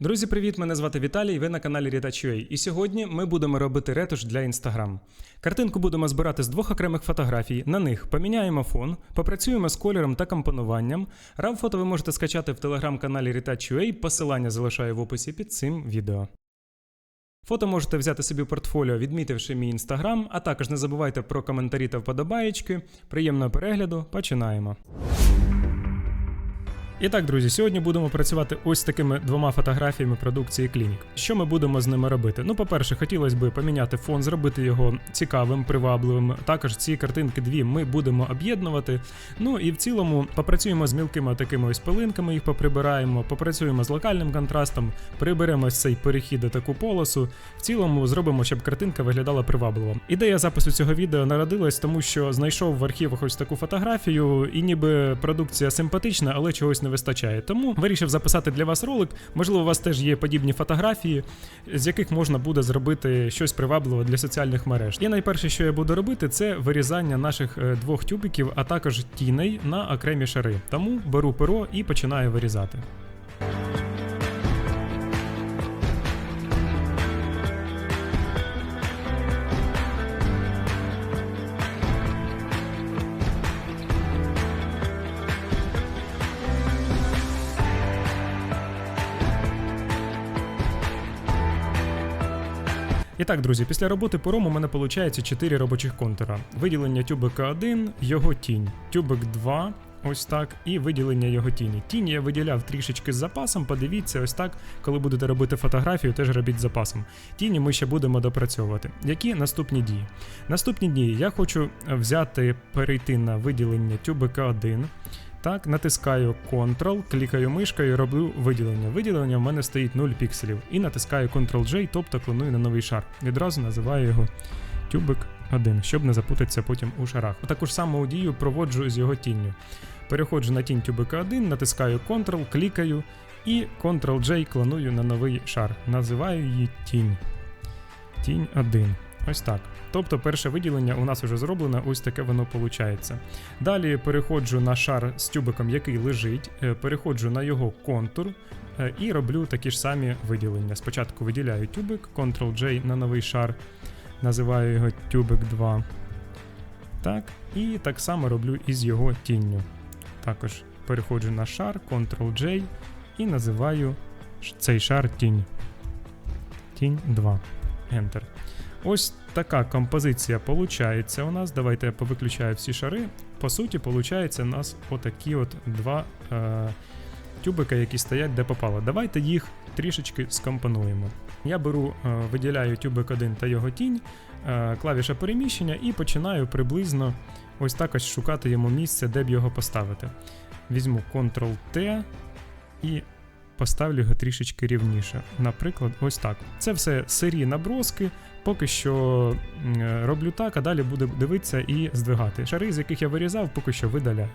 Друзі, привіт! Мене звати Віталій. Ви на каналі Retouch.ua. І сьогодні ми будемо робити ретуш для Instagram. Картинку будемо збирати з двох окремих фотографій. На них поміняємо фон, попрацюємо з кольором та компонуванням. raw фото ви можете скачати в телеграм-каналі Retouch.ua. Посилання залишаю в описі під цим відео. Фото можете взяти собі в портфоліо, відмітивши мій інстаграм, а також не забувайте про коментарі та вподобаєчки. Приємного перегляду. Починаємо. І так, друзі, сьогодні будемо працювати ось такими двома фотографіями продукції Клінік. Що ми будемо з ними робити? Ну, по-перше, хотілося б поміняти фон, зробити його цікавим, привабливим. Також ці картинки дві ми будемо об'єднувати. Ну і в цілому попрацюємо з мілкими такими ось пилинками, їх поприбираємо, попрацюємо з локальним контрастом, приберемо цей перехід і таку полосу. В цілому зробимо, щоб картинка виглядала привабливо. Ідея запису цього відео народилась, тому що знайшов в архівах ось таку фотографію, і ніби продукція симпатична, але чогось не вистачає. Тому вирішив записати для вас ролик. Можливо, у вас теж є подібні фотографії, з яких можна буде зробити щось привабливе для соціальних мереж. І найперше, що я буду робити, це вирізання наших е, двох тюбиків, а також тіней на окремі шари. Тому беру перо і починаю вирізати. Так, друзі, після роботи пером у мене виходить 4 робочих контура. Виділення тюбика 1, його тінь, тюбик 2, ось так, і виділення його тіні. Тінь я виділяв трішечки з запасом. Подивіться, ось так, коли будете робити фотографію, теж робіть з запасом. Тіні ми ще будемо допрацьовувати. Які наступні дії? Наступні дії я хочу взяти, перейти на виділення тюбика 1. Так, натискаю Ctrl, клікаю мишкою і роблю виділення. Виділення в мене стоїть 0 пікселів. І натискаю Ctrl-J, тобто клоную на новий шар. Відразу називаю його тюбик 1, щоб не запутатися потім у шарах. Таку ж саму дію проводжу з його тінню. Переходжу на тінь тюбика 1, натискаю Ctrl, клікаю і Ctrl-J клоную на новий шар. Називаю її тінь. Тінь 1. Ось так. Тобто перше виділення у нас вже зроблено, ось таке воно виходить. Далі переходжу на шар з тюбиком, який лежить, е, переходжу на його контур е, і роблю такі ж самі виділення. Спочатку виділяю тюбик, Ctrl-J на новий шар, називаю його тюбик 2. Так, і так само роблю із його тінню. Також переходжу на шар, Ctrl-J і називаю цей шар тінь. Тінь 2. Enter. Ось така композиція получається у нас. Давайте я повиключаю всі шари. По суті, получається у нас отакі от два е, тюбика, які стоять де попало. Давайте їх трішечки скомпонуємо. Я беру, е, виділяю тюбик 1 та його тінь, е, клавіша переміщення і починаю приблизно ось так ось шукати йому місце, де б його поставити. Візьму Ctrl-T і поставлю його трішечки рівніше. Наприклад, ось так. Це все сирі наброски. Поки що е, роблю так, а далі буду дивитися і здвигати. Шари, з яких я вирізав, поки що видаляю.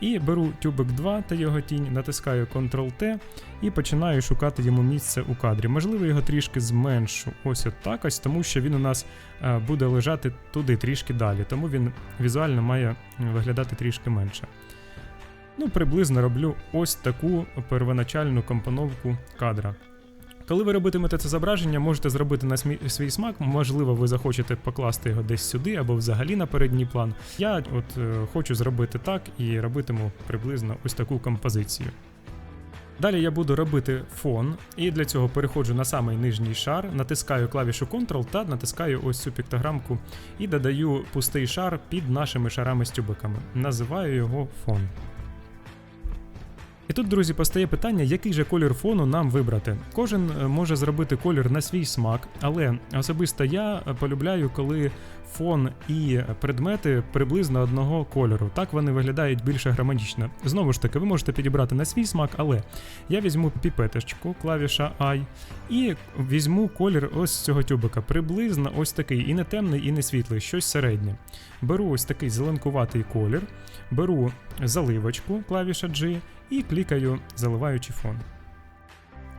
І беру тюбик 2 та його тінь, натискаю Ctrl-T і починаю шукати йому місце у кадрі. Можливо, його трішки зменшу. Ось от так ось, тому що він у нас е, буде лежати туди трішки далі, тому він візуально має виглядати трішки менше. Ну, приблизно роблю ось таку первоначальну компоновку кадра. Коли ви робитимете це зображення, можете зробити на свій смак. Можливо, ви захочете покласти його десь сюди або взагалі на передній план. Я от е, хочу зробити так і робитиму приблизно ось таку композицію. Далі я буду робити фон, і для цього переходжу на самий нижній шар, натискаю клавішу Ctrl та натискаю ось цю піктограмку і додаю пустий шар під нашими шарами з тюбиками. Називаю його фон. І тут, друзі, постає питання, який же колір фону нам вибрати. Кожен е, може зробити колір на свій смак, але особисто я е, полюбляю, коли фон і предмети приблизно одного кольору. Так вони виглядають більше гармонічно. Знову ж таки, ви можете підібрати на свій смак, але я візьму піпеточку, клавіша I, і візьму колір ось цього тюбика. Приблизно ось такий, і не темний, і не світлий, щось середнє. Беру ось такий зеленкуватий колір, беру заливочку, клавіша G, і клікаю заливаючи фон.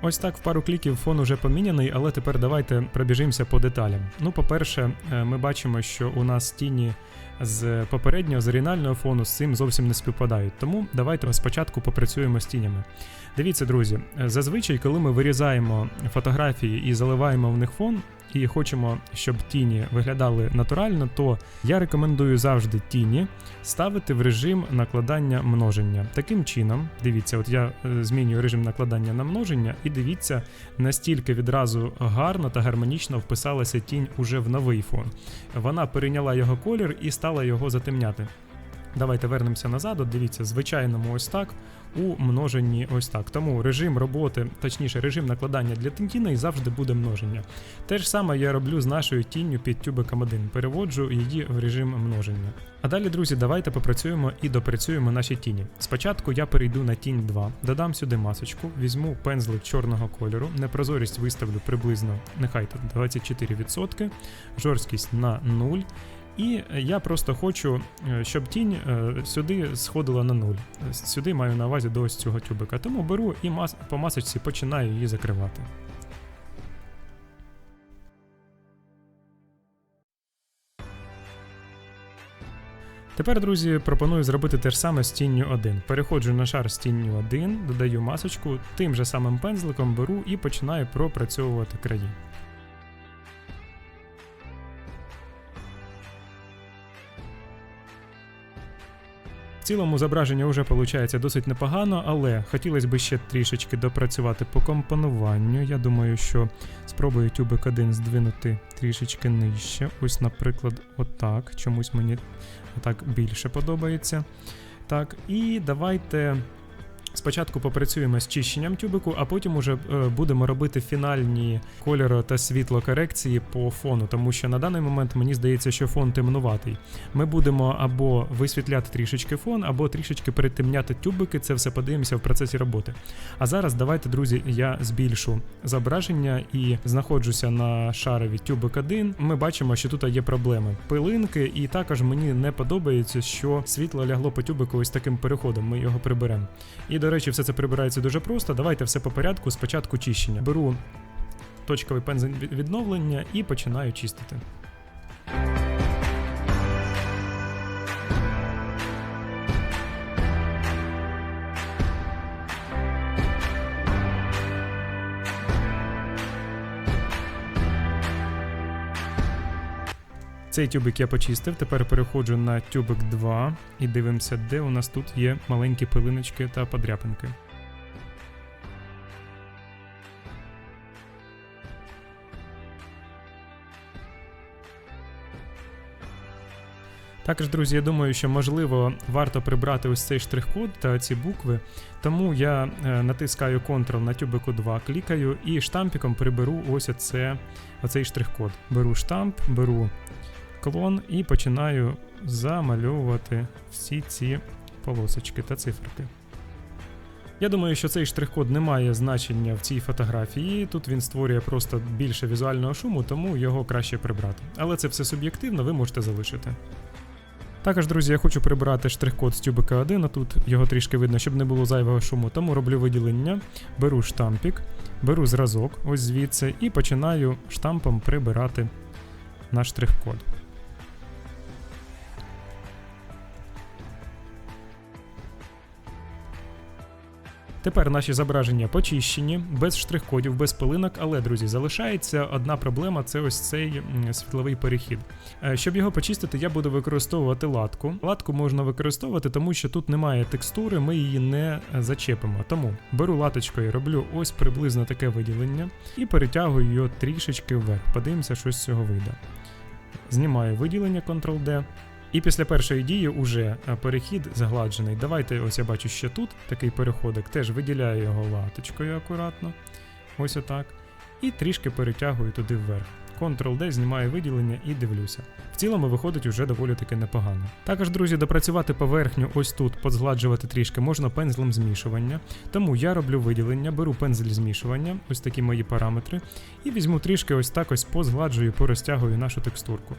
Ось так в пару кліків фон уже поміняний, але тепер давайте пробіжимося по деталям. Ну, по-перше, е, ми бачимо, що у нас тіні з попереднього, з оригінального фону з цим зовсім не співпадають. Тому давайте спочатку попрацюємо з тінями. Дивіться, друзі, зазвичай, коли ми вирізаємо фотографії і заливаємо в них фон, і хочемо, щоб тіні виглядали натурально, то я рекомендую завжди тіні ставити в режим накладання множення. Таким чином, дивіться, от я е, змінюю режим накладання на множення, і дивіться, настільки відразу гарно та гармонічно вписалася тінь уже в новий фон. Вона перейняла його колір і стала його затемняти. Давайте вернемося назад. От Дивіться, звичайному ось так, у множенні ось так. Тому режим роботи, точніше, режим накладання для тіней завжди буде множення. Те ж саме я роблю з нашою тінню під тюбиком 1, переводжу її в режим множення. А далі, друзі, давайте попрацюємо і допрацюємо наші тіні. Спочатку я перейду на тінь 2, додам сюди масочку, візьму пензлик чорного кольору, непрозорість виставлю приблизно, нехай тут 24%, жорсткість на 0. І я просто хочу, е, щоб тінь е, сюди сходила на нуль. Сюди маю на увазі до ось цього тюбика. Тому беру і мас по масочці починаю її закривати. Тепер, друзі, пропоную зробити те ж саме з тінню 1. Переходжу на шар з тінню 1, додаю масочку, тим же самим пензликом беру і починаю пропрацьовувати краї. Цілому зображення вже виходить досить непогано, але хотілося б ще трішечки допрацювати по компонуванню. Я думаю, що спробую тюбик 1 здвинути трішечки нижче. Ось, наприклад, отак. Чомусь мені так більше подобається. Так, і давайте Спочатку попрацюємо з чищенням тюбику, а потім уже е, будемо робити фінальні кольоро та світлокорекції по фону, тому що на даний момент мені здається, що фон темнуватий. Ми будемо або висвітляти трішечки фон, або трішечки перетемняти тюбики. Це все подивимося в процесі роботи. А зараз давайте, друзі, я збільшу зображення і знаходжуся на шарові тюбик 1. Ми бачимо, що тут є проблеми. Пилинки, і також мені не подобається, що світло лягло по тюбику ось таким переходом. Ми його приберемо. І до речі, все це прибирається дуже просто. Давайте все по порядку. Спочатку чищення. Беру точковий пензель відновлення і починаю чистити. Цей тюбик я почистив, тепер переходжу на тюбик 2 і дивимося, де у нас тут є маленькі пилиночки та подряпинки. Також, друзі, я думаю, що можливо варто прибрати ось цей штрих-код та ці букви, тому я е, натискаю Ctrl на тюбику 2, клікаю і штампіком приберу ось оце, оцей штрих-код. Беру штамп, беру клон і починаю замальовувати всі ці полосочки та циферки. Я думаю, що цей штрих-код не має значення в цій фотографії. Тут він створює просто більше візуального шуму, тому його краще прибрати. Але це все суб'єктивно, ви можете залишити. Також, друзі, я хочу прибрати штрих-код з тюбика 1, а тут його трішки видно, щоб не було зайвого шуму, тому роблю виділення, беру штампік, беру зразок ось звідси і починаю штампом прибирати наш штрих-код. Тепер наші зображення почищені, без штрих-кодів, без пилинок, але, друзі, залишається одна проблема це ось цей світловий перехід. Е, щоб його почистити, я буду використовувати латку. Латку можна використовувати, тому що тут немає текстури, ми її не зачепимо. Тому беру латочкою, роблю ось приблизно таке виділення і перетягую його трішечки вверх. Подивимося, що з цього вийде. Знімаю виділення Ctrl-D. І після першої дії уже е, перехід згладжений. Давайте, ось я бачу ще тут такий переходик, теж виділяю його латочкою акуратно. Ось отак. І трішки перетягую туди вверх. Ctrl-D знімаю виділення і дивлюся. В цілому виходить уже доволі таки непогано. Також, друзі, допрацювати поверхню ось тут, подзгладжувати трішки, можна пензлем змішування. Тому я роблю виділення, беру пензель змішування, ось такі мої параметри, і візьму трішки ось так ось позгладжую, порозтягую нашу текстурку.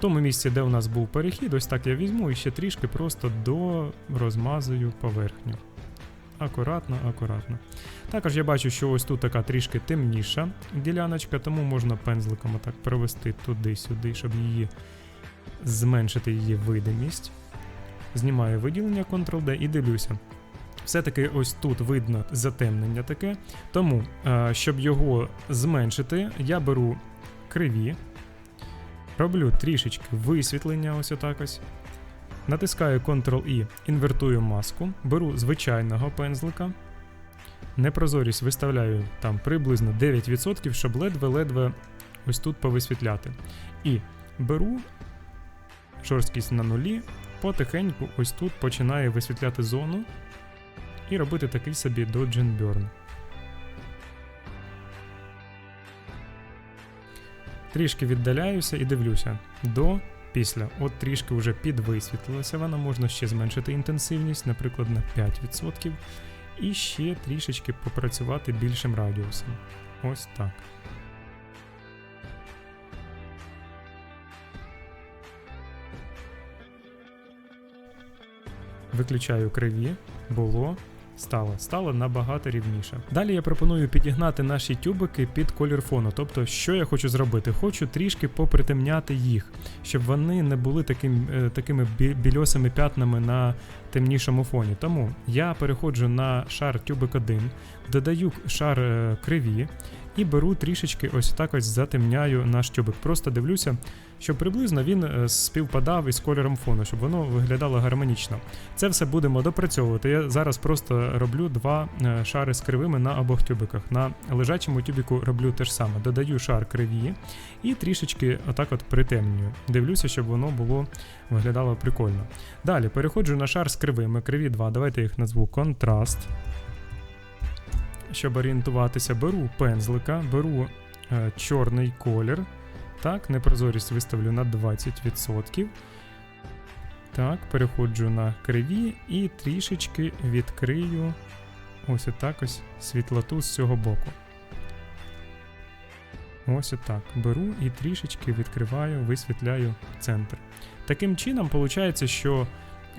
Тому місці, де у нас був перехід, ось так я візьму і ще трішки просто до розмазую поверхню. акуратно, акуратно. Також я бачу, що ось тут така трішки темніша діляночка, тому можна пензликом отак провести туди-сюди, щоб її зменшити її видимість. Знімаю виділення Ctrl-D і дивлюся. Все-таки ось тут видно затемнення таке. Тому, е, щоб його зменшити, я беру криві, роблю трішечки висвітлення, ось отак. Натискаю Ctrl-I, інвертую маску, беру звичайного пензлика. Непрозорість виставляю там приблизно 9%, щоб ледве-ледве ось тут повисвітляти. І беру жорсткість на нулі, потихеньку ось тут починаю висвітляти зону і робити такий собі Dodge and Burn. Трішки віддаляюся і дивлюся до після. От трішки вже підвисвітлилася вона, можна ще зменшити інтенсивність, наприклад, на 5%. І ще трішечки попрацювати більшим радіусом. Ось так. Виключаю криві, було, стало, стало набагато рівніше. Далі я пропоную підігнати наші тюбики під колір фону. Тобто, що я хочу зробити? Хочу трішки попритемняти їх, щоб вони не були таким, е, такими більосими п'ятнами на темнішому фоні. Тому я переходжу на шар тюбик 1, додаю шар е, криві і беру трішечки ось так ось затемняю наш тюбик. Просто дивлюся, щоб приблизно він е, співпадав із кольором фону, щоб воно виглядало гармонічно. Це все будемо допрацьовувати. Я зараз просто роблю два е, шари з кривими на обох тюбиках. На лежачому тюбіку роблю те ж саме. Додаю шар криві і трішечки отак от притемнюю. Дивлюся, щоб воно було виглядало прикольно. Далі переходжу на шар з кривими. Криві 2. Давайте їх назву контраст. Щоб орієнтуватися, беру пензлика, беру е, чорний колір. Так, непрозорість виставлю на 20%. Так, переходжу на криві і трішечки відкрию ось отак ось світлоту з цього боку. Ось отак. Беру і трішечки відкриваю, висвітляю центр. Таким чином, виходить, що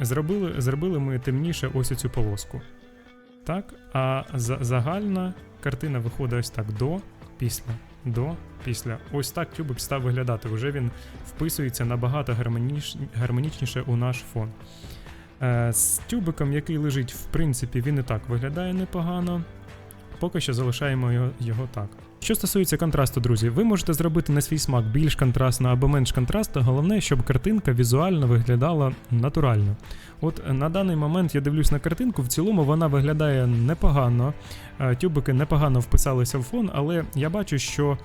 зробили, зробили ми темніше ось цю полоску. Так, а за- загальна картина виходить ось так до, після, до, після. Ось так тюбик став виглядати. Вже він вписується набагато гармоніч... гармонічніше у наш фон. Е, з тюбиком, який лежить, в принципі, він і так виглядає непогано. Поки що залишаємо його, його так. Що стосується контрасту, друзі, ви можете зробити на свій смак більш контрастно або менш контрастно. Головне, щоб картинка візуально виглядала натурально. От е, на даний момент я дивлюсь на картинку, в цілому вона виглядає непогано. е, Тюбики непогано вписалися в фон, але я бачу, що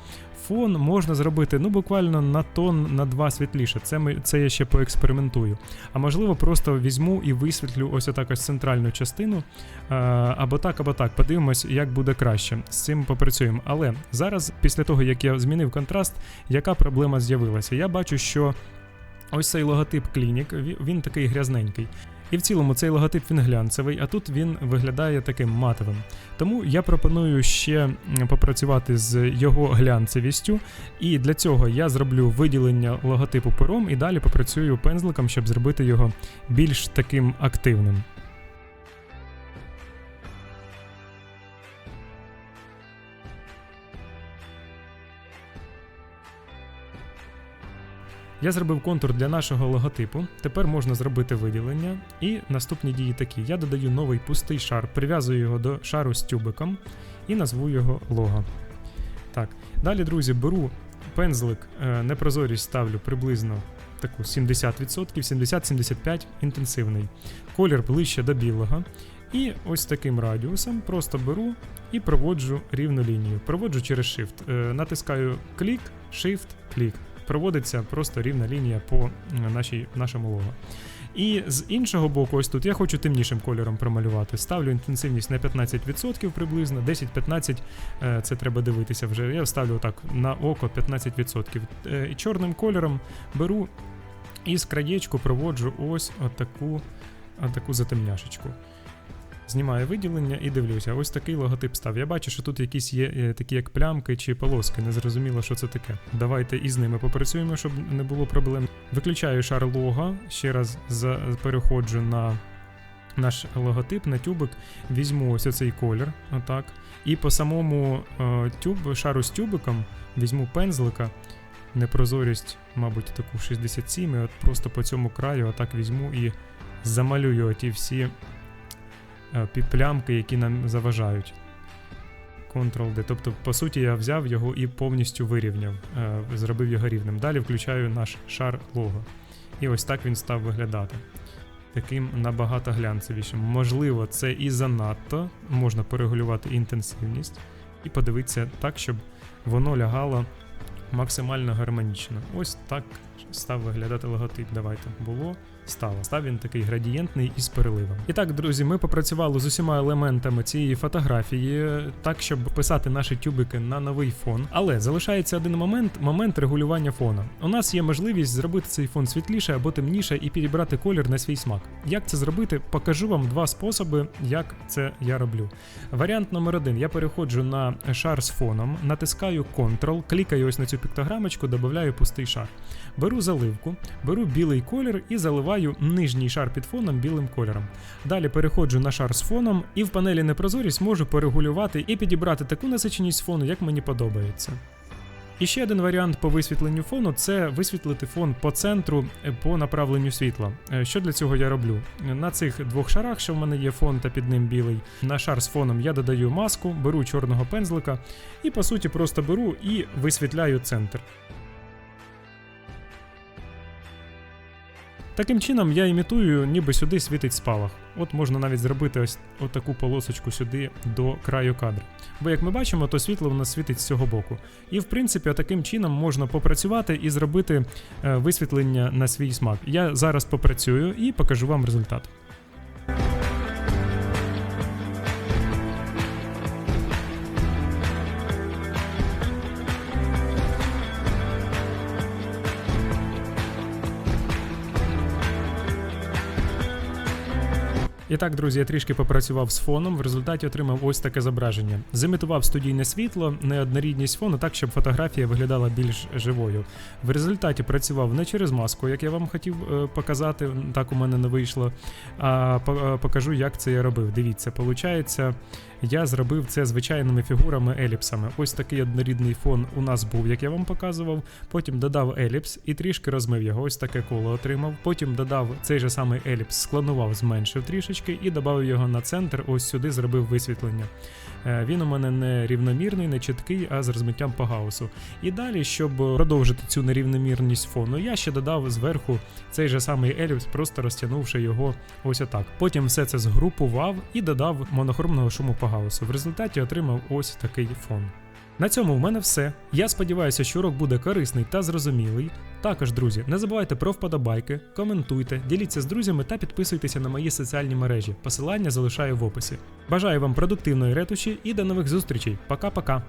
фон можна зробити ну буквально на тон на два світліше. Це ми це я ще поекспериментую. А можливо, просто візьму і висвітлю ось отак ось центральну частину. е, Або так, або так. Подивимось, як буде краще. З цим попрацюємо. Але зараз, після того як я змінив контраст, яка проблема з'явилася? Я бачу, що ось цей логотип ві- він такий грязненький. І в цілому цей логотип він глянцевий, а тут він виглядає таким матовим. Тому я пропоную ще попрацювати з його глянцевістю. І для цього я зроблю виділення логотипу пером і далі попрацюю пензликом, щоб зробити його більш таким активним. Я зробив контур для нашого логотипу. Тепер можна зробити виділення. І наступні дії такі: я додаю новий пустий шар, прив'язую його до шару з тюбиком і назву його лого. Так, далі, друзі, беру пензлик, е, непрозорість ставлю приблизно таку 70%, 70-75% інтенсивний. Колір ближче до білого. І ось таким радіусом просто беру і проводжу рівну лінію. Проводжу через Shift. Е, натискаю клік, Shift, клік. Проводиться просто рівна лінія по нашій, нашому лого. І з іншого боку, ось тут я хочу темнішим кольором промалювати. Ставлю інтенсивність на 15% приблизно, 10-15 е, це треба дивитися вже. Я ставлю так на око 15%. Е, І чорним кольором беру і з краєчку проводжу ось отаку, отаку затемняшечку. Знімаю виділення і дивлюся. Ось такий логотип став. Я бачу, що тут якісь є е, такі як плямки чи полоски. Не зрозуміло, що це таке. Давайте із ними попрацюємо, щоб не було проблем. Виключаю шар лого, ще раз переходжу на наш логотип на тюбик, візьму ось оцей колір, отак. І по самому е, тюб, шару з тюбиком візьму пензлика, непрозорість, мабуть, таку 67, і от просто по цьому краю отак візьму і замалюю ті всі плямки, які нам заважають. Ctrl-D. Тобто, по суті, я взяв його і повністю вирівняв, е, зробив його рівним. Далі включаю наш шар лого. І ось так він став виглядати. Таким набагато глянцевішим. Можливо, це і занадто. Можна перегулювати інтенсивність і подивитися так, щоб воно лягало максимально гармонічно. Ось так став виглядати логотип. Давайте було. Стало. Став він такий градієнтний із переливом. І так, друзі, ми попрацювали з усіма елементами цієї фотографії, так, щоб писати наші тюбики на новий фон. Але залишається один момент момент регулювання фона. У нас є можливість зробити цей фон світліше або темніше і підібрати колір на свій смак. Як це зробити? Покажу вам два способи, як це я роблю. Варіант номер один: я переходжу на шар з фоном, натискаю Ctrl, клікаю ось на цю піктограмочку, додаю пустий шар. Беру заливку, беру білий колір і заливаю нижній шар під фоном білим кольором. Далі переходжу на шар з фоном і в панелі непрозорість можу порегулювати і підібрати таку насиченість фону, як мені подобається. І ще один варіант по висвітленню фону це висвітлити фон по центру е, по направленню світла. Е, Що для цього я роблю? На цих двох шарах, що в мене є фон та під ним білий, на шар з фоном я додаю маску, беру чорного пензлика і по суті просто беру і висвітляю центр. Таким чином я імітую, ніби сюди світить спалах. От можна навіть зробити ось таку полосочку сюди до краю кадру. Бо як ми бачимо, то світло в нас світить з цього боку. І в принципі, таким чином можна попрацювати і зробити е, висвітлення на свій смак. Я зараз попрацюю і покажу вам результат. І так, друзі, я трішки попрацював з фоном, в результаті отримав ось таке зображення. Зимітував студійне світло, неоднорідність фону так, щоб фотографія виглядала більш живою. В результаті працював не через маску, як я вам хотів е, показати, так у мене не вийшло. А е, покажу, як це я робив. Дивіться, виходить, я зробив це звичайними фігурами еліпсами. Ось такий однорідний фон у нас був, як я вам показував. Потім додав еліпс і трішки розмив його. Ось таке коло отримав. Потім додав цей же самий еліпс, склонував, зменшив трішечки і додав його на центр. Ось сюди зробив висвітлення. Е, Він у мене не рівномірний, не чіткий, а з розмиттям по гаусу. І далі, щоб продовжити цю нерівномірність фону, я ще додав зверху цей же самий еліпс, просто розтягнувши його ось отак. Потім все це згрупував і додав монохромного шуму по гаусу. В результаті отримав ось такий фон. На цьому в мене все. Я сподіваюся, що урок буде корисний та зрозумілий. Також, друзі, не забувайте про вподобайки, коментуйте, діліться з друзями та підписуйтеся на мої соціальні мережі. Посилання залишаю в описі. Бажаю вам продуктивної ретуші і до нових зустрічей. Пока-пока.